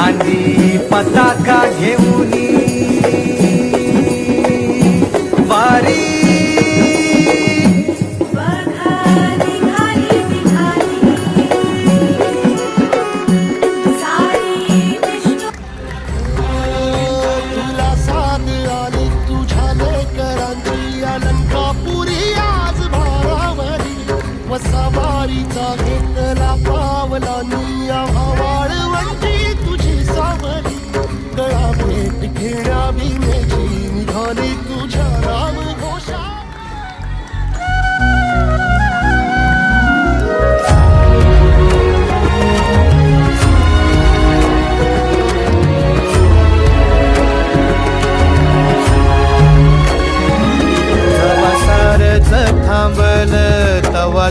खांदी पताका घेऊन वारी. बघाली घाली विघाली भेट घेण्या निघाली तुझ्या राम घोषा जवा तवा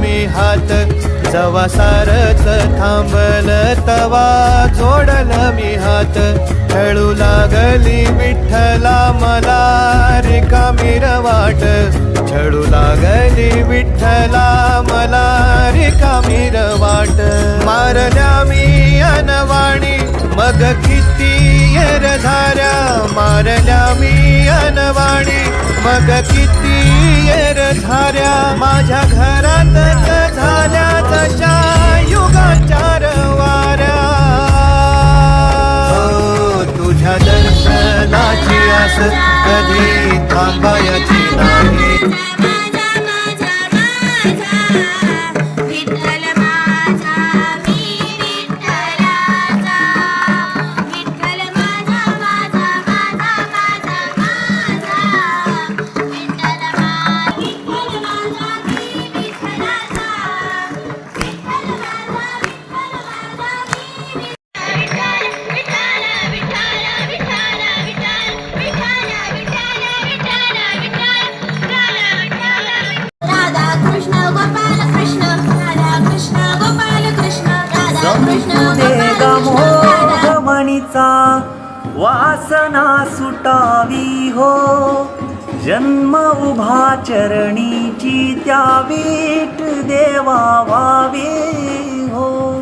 मी हात. जवा सारच थांबल तवा जोडल मी हात. खेळू लागली विठ्ठला मला रिकामी वाट. छळू लागली विठ्ठला मला रिकामी वाट. मारल्या मी अनवाणी मग किती एर धाऱ्या. मारल्या मी अनवाणी मग किती येर धाऱ्या. माझ्या घरात झाल्या तशा युगाचार वाऱ्या हो, तुझ्या दर्शनाची आस कधी थांबायची नाही. कृष्ण वासना सुटावी हो. जन्म उभा चरणीची त्या वीट देवा वावे हो.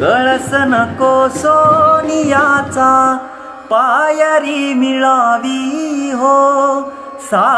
कळस नको सोनियाचा पायरी मिळावी हो. सा